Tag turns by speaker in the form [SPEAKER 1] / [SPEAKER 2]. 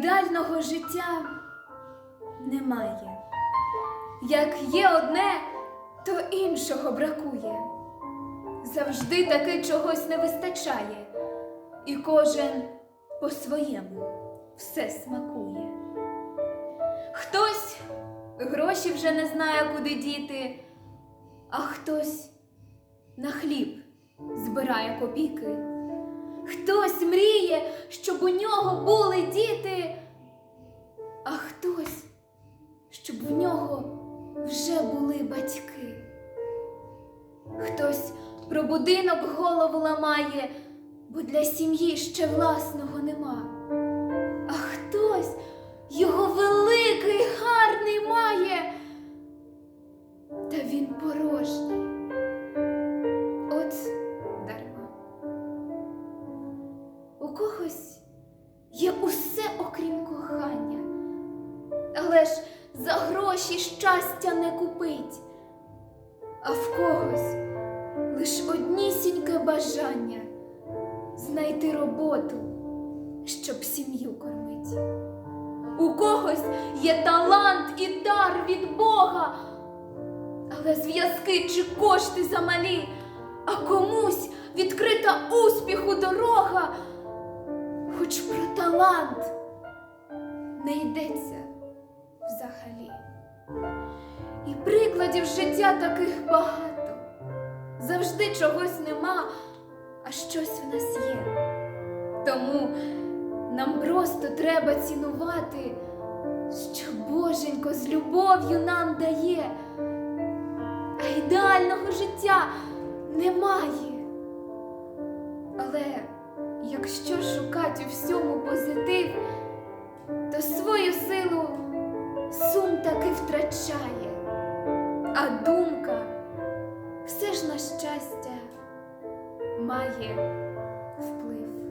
[SPEAKER 1] ідеального життя немає. Як є одне, то іншого бракує. Завжди таки чогось не вистачає, і кожен по-своєму все смакує. Хтось гроші вже не знає, куди діти, а хтось на хліб збирає копійки. Хтось мріє, щоб у нього були діти, а хтось, щоб в нього вже були батьки. Хтось про будинок голову ламає, бо для сім'ї ще власного нема. А хтось його великий, гарний має, та він порожній. Ж за гроші щастя не купить, а в когось лиш однісіньке бажання знайти роботу, щоб сім'ю кормить. У когось є талант і дар від Бога, але зв'язки чи кошти замалі, а комусь відкрита успіху дорога, хоч про талант не йдеться взагалі. І прикладів життя таких багато. Завжди чогось нема, а щось в нас є. Тому нам просто треба цінувати, що Боженько з любов'ю нам дає, а ідеального життя немає. Але якщо шукати у всьому позитив, а думка все ж на щастя має вплив.